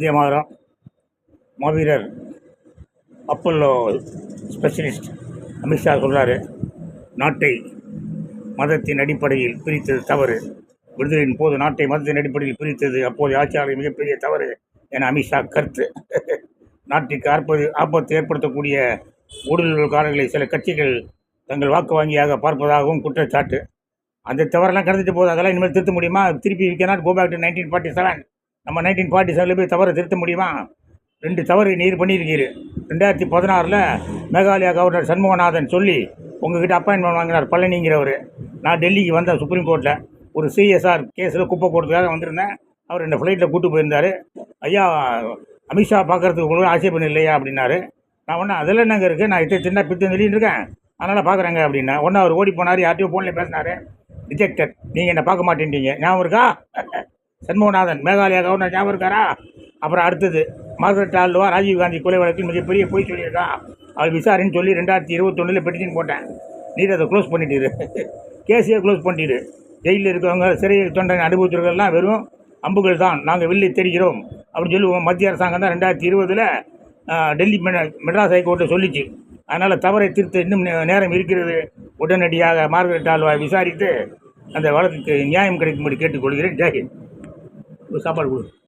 இந்திய மாதம் மாவீரர் அப்பல்லோ ஸ்பெஷலிஸ்ட் அமித்ஷா சொல்கிறாரு நாட்டை மதத்தின் அடிப்படையில் பிரித்தது தவறு. விடுதலையின் போது நாட்டை மதத்தின் அடிப்படையில் பிரித்தது அப்போது ஆட்சியாளர் மிகப்பெரிய தவறு என அமித்ஷா கருத்து. நாட்டிற்கு ஆற்பது ஆபத்து ஏற்படுத்தக்கூடிய ஊடுருவல்காரர்களை சில கட்சிகள் தங்கள் வாக்கு வங்கியாக பார்ப்பதாகவும் குற்றச்சாட்டு. அந்த தவறெல்லாம் கடந்துட்டு போகுது அதெல்லாம் இனிமேல் திருத்த முடியுமா? திருப்பி we cannot go back to nineteen forty seven நம்ம நைன்டீன் ஃபார்ட்டி செவனில் போய் தவறு திருத்த முடியுமா? ரெண்டு தவறு நீர் பண்ணியிருக்கீர். ரெண்டாயிரத்தி பதினாறில் மேகாலயா கவர்னர் சண்முகநாதன் சொல்லி உங்ககிட்ட அப்பாயின்மெண்ட் வாங்கினார் பழனிங்கிறவர். நான் டெல்லிக்கு வந்தேன் சுப்ரீம் கோர்ட்டில் ஒரு சிஎஸ்ஆர் கேஸில் குப்பை போடுறதுக்காக வந்திருந்தேன். அவர் என்னை ஃப்ளைட்டில் கூட்டு போயிருந்தார். ஐயா அமித்ஷா பார்க்கறதுக்கு உங்களுக்கு ஆட்சேபம் இல்லையா? அப்படின்னாரு. நான் ஒன்றும் அதில் என்னங்க இருக்குது நான் இத்தனை சின்ன பித்து சொல்லிட்டு இருக்கேன். அதனால் பார்க்குறேங்க அப்படின்னா. ஒன்று அவர் ஓடி போனார் யார்ட்டையும் ஃபோனில் பேசினார். ரிஜெக்டட் நீங்கள் என்னை பார்க்க மாட்டேன்ட்டீங்க ஞாபகம் இருக்கா? சண்முகநாதன் மேகாலயா கவர்னர் ஞாபகம் இருக்காரா? அப்புறம் அடுத்தது மார்கரெட் ஆல்வா ராஜீவ்காந்தி கொலை வழக்கில் மிகப்பெரிய பொய் சொல்லியிருக்கா? அவள் விசாரின்னு சொல்லி ரெண்டாயிரத்தி இருபத்தொன்னில் பெட்டிஷன் போட்டேன். நீர் அதை க்ளோஸ் பண்ணிட்டீரு. கேஸையே க்ளோஸ் பண்ணிட்டீரு. ஜெயிலில் இருக்கவங்க சிறை தொண்டனை அனுபவிச்சிருக்கலாம் வெறும் அம்புகள் தான் நாங்கள் வெளியே தெரிகிறோம் அப்படின்னு சொல்லி மத்திய அரசாங்கம் தான் ரெண்டாயிரத்தி இருபதில் டெல்லி மெட்ராஸ் ஹைகோர்ட்டை சொல்லிச்சு. அதனால் தவறை திருத்த இன்னும் நேரம் இருக்கிறது. உடனடியாக மார்கரெட் ஆல்வா விசாரித்து அந்த வழக்குக்கு நியாயம் கிடைக்கும்படி கேட்டுக்கொள்கிறேன். ஜெயஹிந்த் ஒரு சாப்பாடு கொடு.